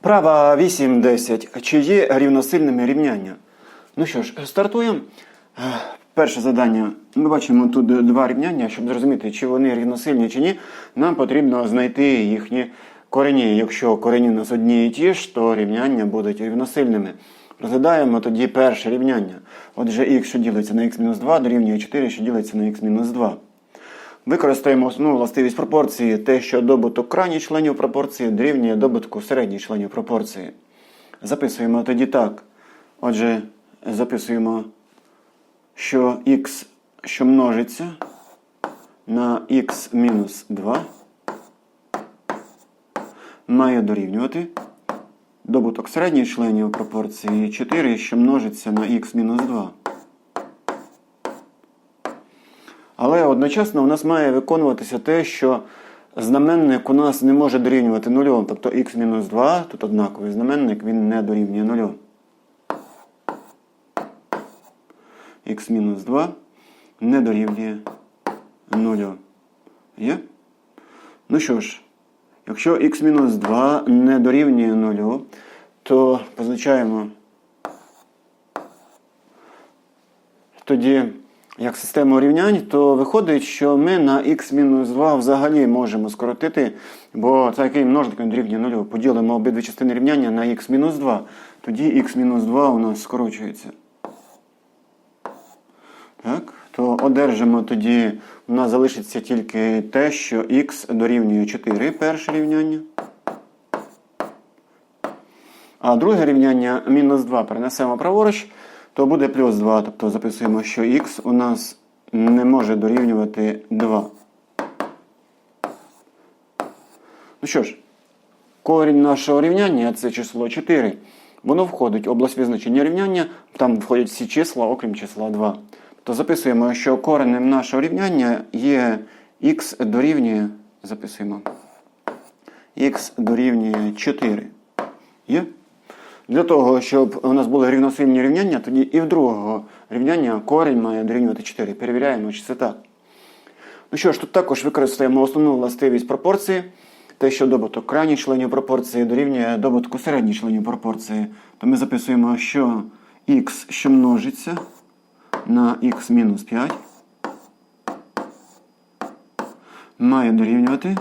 Вправа 8.10. Чи є рівносильними рівняння? Ну що ж, стартуємо. Е, Перше завдання. Ми бачимо тут два рівняння. Щоб зрозуміти, чи вони рівносильні чи ні, нам потрібно знайти їхні корені. Якщо корені у нас одні і ті ж, то рівняння будуть рівносильними. Розглядаємо тоді перше рівняння. Отже, х, що ділиться на х-2, дорівнює 4, що ділиться на х-2. Використаємо основну властивість пропорції, те, що добуток крайніх членів пропорції дорівнює добутку середніх членів пропорції. Записуємо тоді так. Отже, записуємо, що х, що множиться на х-2, має дорівнювати добуток середніх членів пропорції 4, що множиться на х-2. Але одночасно у нас має виконуватися те, що знаменник у нас не може дорівнювати нулю. Тобто х-2, тут однаковий знаменник, він не дорівнює нулю. х-2 не дорівнює нулю. Є? Ну що ж, якщо х-2 не дорівнює нулю, то позначаємо тоді як систему рівнянь, то виходить, що ми на х-2 взагалі можемо скоротити, бо такий множник дорівнює нулю. Поділимо обидві частини рівняння на х-2. Тоді х-2 у нас скорочується. Так, то одержимо тоді, у нас залишиться тільки те, що х дорівнює 4 перше рівняння. А друге рівняння мінус 2 перенесемо праворуч, то буде плюс 2. Тобто записуємо, що х у нас не може дорівнювати 2. Ну що ж, корінь нашого рівняння це число 4. Воно входить в область визначення рівняння, там входять всі числа, окрім числа 2. То записуємо, що коренем нашого рівняння є х дорівнює, записуємо, х дорівнює 4. Є? Для того, щоб у нас були рівносильні рівняння, тоді і в другого рівняння корінь має дорівнювати 4. Перевіряємо, чи це так. Ну що ж, тут також використаємо основну властивість пропорції. Те, що добуток крайніх членів пропорції дорівнює добутку середніх членів пропорції, то ми записуємо, що х, що множиться на х-5, має дорівнювати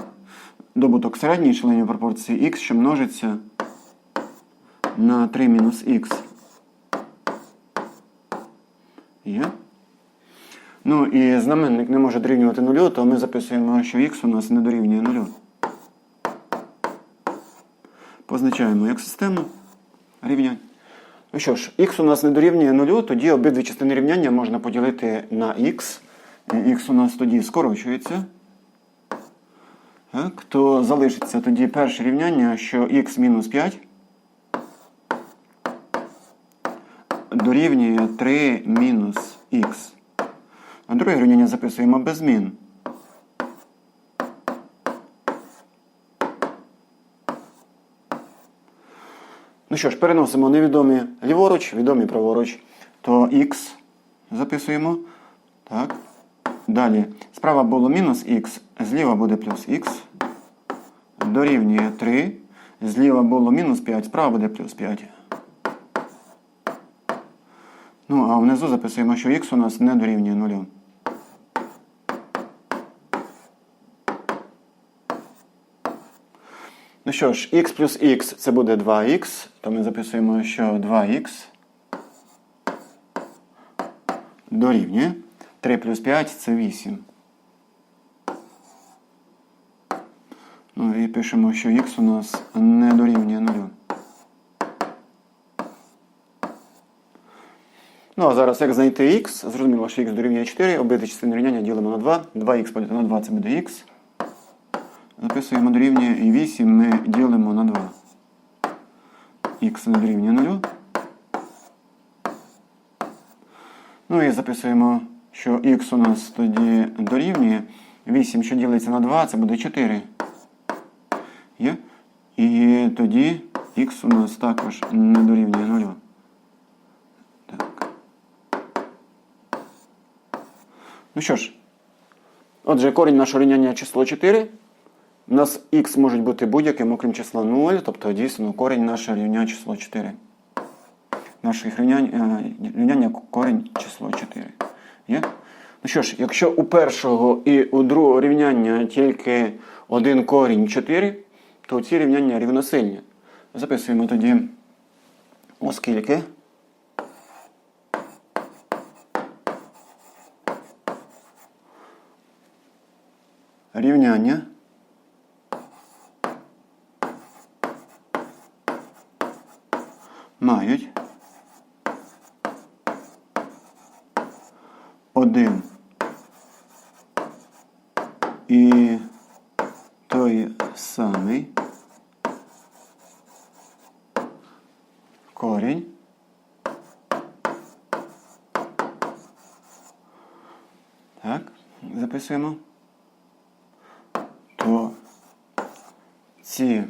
добуток середніх членів пропорції х, що множиться на 3 мінус х. Є. Ну і знаменник не може дорівнювати нулю, то ми записуємо, що х у нас не дорівнює нулю. Позначаємо як систему рівнянь. Ну що ж, х у нас не дорівнює нулю, тоді обидві частини рівняння можна поділити на х. І х у нас тоді скорочується. Так, то залишиться тоді перше рівняння, що х мінус 5 дорівнює 3 мінус х. А друге рівняння записуємо без змін. Ну що ж, переносимо невідомі ліворуч, відомі праворуч. То х записуємо. Так. Далі. Справа було мінус х, зліва буде плюс х. Дорівнює 3. Зліва було мінус 5, справа буде плюс 5. Ну, а внизу записуємо, що х у нас не дорівнює 0. Ну що ж, х плюс х це буде 2х, то ми записуємо, що 2х дорівнює. 3 плюс 5 це 8. Ну і пишемо, що х у нас не дорівнює 0. Ну, а зараз як знайти х, зрозуміло, що х дорівнює 4, обидві частини рівняння ділимо на 2. 2х поділити на 2 це буде х. Записуємо дорівнює і 8 ми ділимо на 2. Х не дорівнює 0. Ну і записуємо, що х у нас тоді дорівнює. 8, що ділиться на 2, це буде 4. Є? І тоді х у нас також не дорівнює 0. Ну що ж, отже, корінь нашого рівняння число 4. У нас х можуть бути будь-яким, окрім числа 0, тобто дійсно корінь наше рівня число 4. Наше рівняння, е, рівняння корінь число 4. Є? Ну що ж, якщо у першого і у другого рівняння тільки один корінь 4, то ці рівняння рівносильні. Записуємо тоді, оскільки. Рівняння мають один і той самий корінь. Так, записуємо. То ці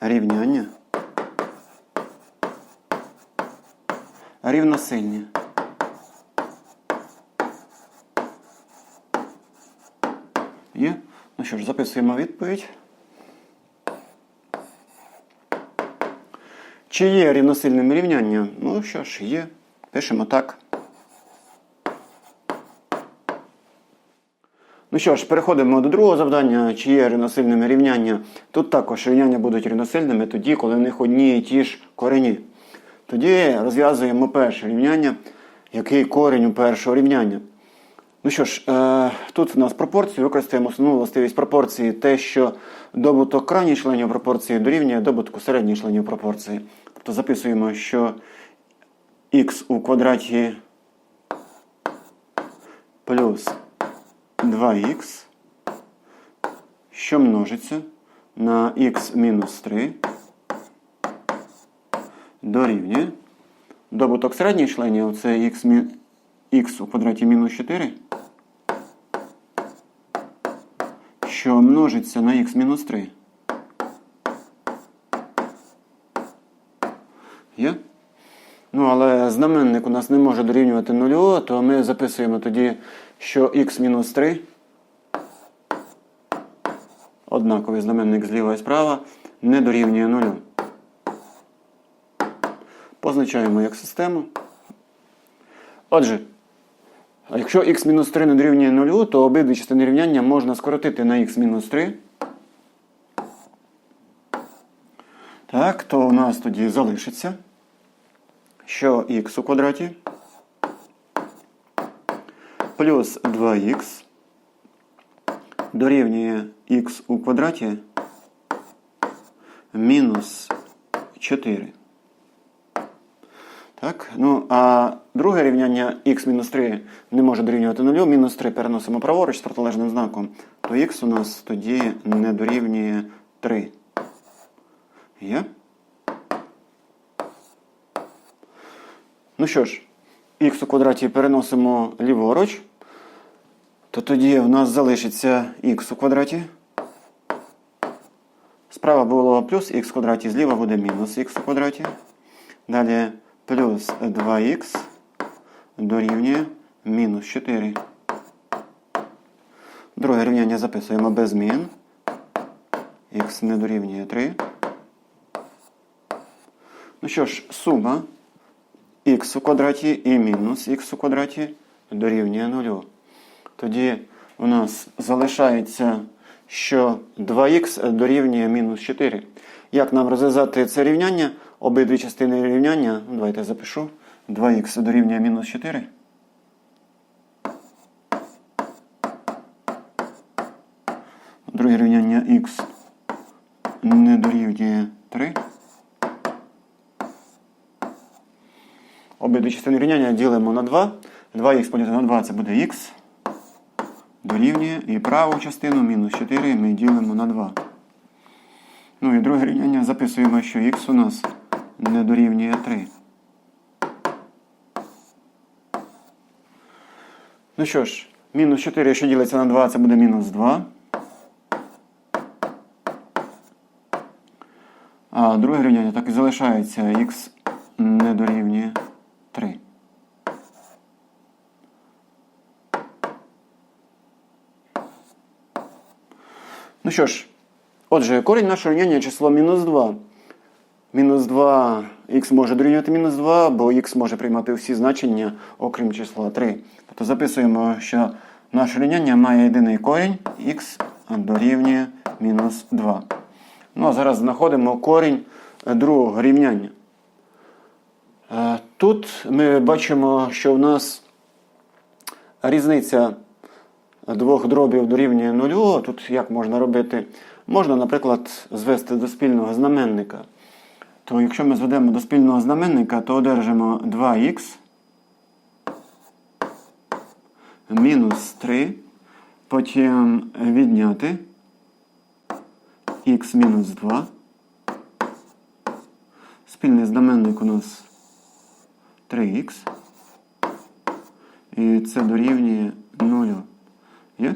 рівняння рівносильні. Є? Ну що ж, записуємо відповідь. Чи є рівносильним рівняння? Ну що ж, є. Пишемо так. Ну що ж, переходимо до другого завдання, чи є рівносильними рівняння. Тут також рівняння будуть рівносильними тоді, коли в них одні і ті ж корені. Тоді розв'язуємо перше рівняння, який корінь у першого рівняння. Ну що ж, е, тут в нас пропорцію, використаємо основну властивість пропорції, те, що добуток крайніх членів пропорції дорівнює добутку середніх членів пропорції. Тобто записуємо, що х у квадраті плюс 2х, що множиться на х мінус 3 дорівнює. Добуток середніх членів це х, у квадраті мінус 4, що множиться на х мінус 3. Є? Ну, але знаменник у нас не може дорівнювати нулю, то ми записуємо тоді, що х мінус 3, однаковий знаменник зліва і справа, не дорівнює нулю. Позначаємо як систему. Отже, якщо х-3 не дорівнює 0, то обидві частини рівняння можна скоротити на х-3. Так, то у нас тоді залишиться, що х у квадраті плюс 2х дорівнює х у квадраті мінус 4. Так, ну а друге рівняння х-3 не може дорівнювати 0, мінус 3 переносимо праворуч з протилежним знаком, то х у нас тоді не дорівнює 3. Є? Ну що ж, х у квадраті переносимо ліворуч, то тоді в нас залишиться х у квадраті. Справа було плюс х в квадраті, зліва буде мінус х у квадраті. Далі плюс 2х дорівнює мінус 4. Друге рівняння записуємо без змін. Х не дорівнює 3. Ну що ж, сума х у квадраті і мінус х у квадраті дорівнює 0. Тоді у нас залишається, що 2х дорівнює мінус 4. Як нам розв'язати це рівняння? Обидві частини рівняння, ну, давайте я запишу. 2х дорівнює мінус 4. Друге рівняння х не дорівнює 3. Обидві частини рівняння ділимо на 2. 2х поділити на 2 це буде х. Дорівнює. І праву частину мінус 4 ми ділимо на 2. Ну і друге рівняння записуємо, що х у нас не дорівнює 3. Ну що ж, мінус 4, що ділиться на 2, це буде мінус 2. А друге рівняння так і залишається х не дорівнює 3. Ну що ж, отже, корінь нашого рівняння число мінус 2. Мінус 2 х може дорівнювати мінус 2, бо х може приймати всі значення, окрім числа 3. Тобто записуємо, що наше рівняння має єдиний корінь х дорівнює мінус 2. Ну а зараз знаходимо корінь другого рівняння. Е, Тут ми бачимо, що в нас різниця двох дробів дорівнює нулю. Тут як можна робити? Можна, наприклад, звести до спільного знаменника. То якщо ми зведемо до спільного знаменника, то одержимо 2х мінус 3, потім відняти х мінус 2. Спільний знаменник у нас 3х. І це дорівнює 0. Є?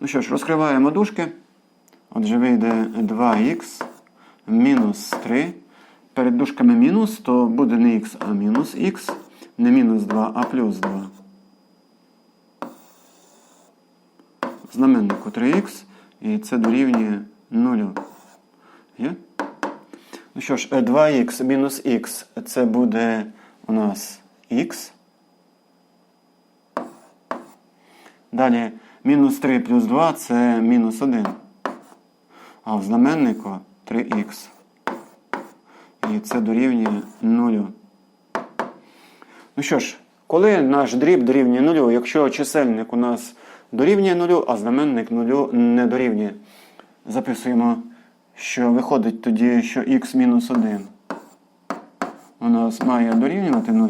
Ну що ж, розкриваємо дужки. Отже, вийде 2х мінус 3. Перед дужками мінус, то буде не х, а мінус х. Не мінус 2, а плюс 2. В знаменнику 3х. І це дорівнює 0. Є? Ну що ж, 2х мінус х це буде у нас х. Далі мінус 3 плюс 2 це мінус 1. А в знаменнику 3х. І це дорівнює 0. Ну що ж, коли наш дріб дорівнює 0, якщо чисельник у нас дорівнює 0, а знаменник 0 не дорівнює, записуємо, що виходить тоді, що х мінус 1 у нас має дорівнювати 0,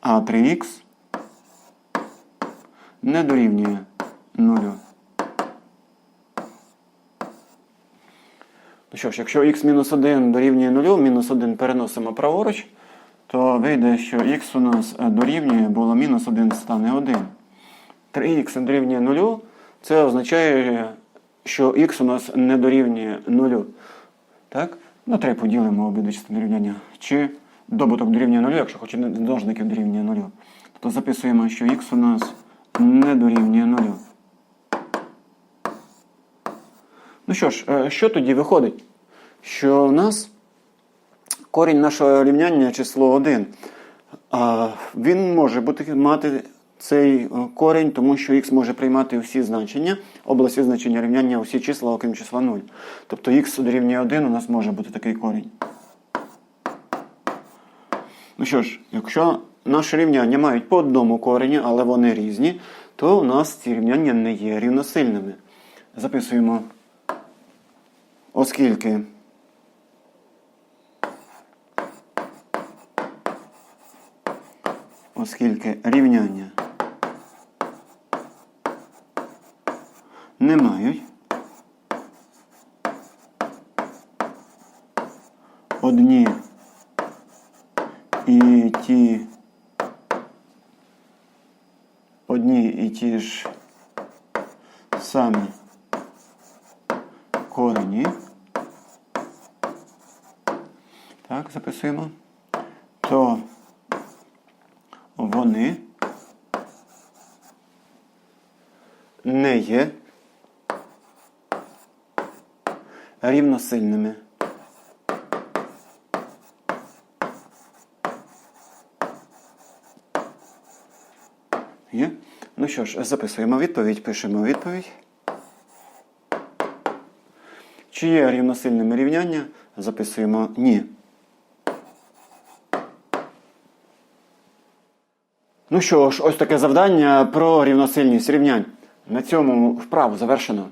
а 3х не дорівнює 0. Ну що ж, якщо х-1 дорівнює 0, мінус 1 переносимо праворуч, то вийде, що х у нас е, дорівнює, було мінус 1 стане 1. 3х дорівнює 0, це означає, що х у нас не дорівнює 0. Так? Ну, треба поділимо обидві частини рівняння. Чи добуток дорівнює 0, якщо хоч множників дорівнює 0. Тобто записуємо, що х у нас не дорівнює 0. Ну що ж, е, що тоді виходить? Що у нас корінь нашого рівняння число 1. Він може бути, мати цей е, корінь, тому що х може приймати всі значення, області значення рівняння усі числа, окрім числа 0. Тобто х дорівнює 1 у нас може бути такий корінь. Ну що ж, якщо наші рівняння мають по одному корені, але вони різні, то у нас ці рівняння не є рівносильними. Записуємо, оскільки оскільки рівняння не мають одні і ті одні і ті ж самі корені. Так, записуємо. То вони не є рівносильними. Є? Ну що ж, записуємо відповідь, пишемо відповідь. Чи є рівносильними рівняння? Записуємо ні. Ну що ж, ось таке завдання про рівносильність рівнянь. На цьому вправу завершено.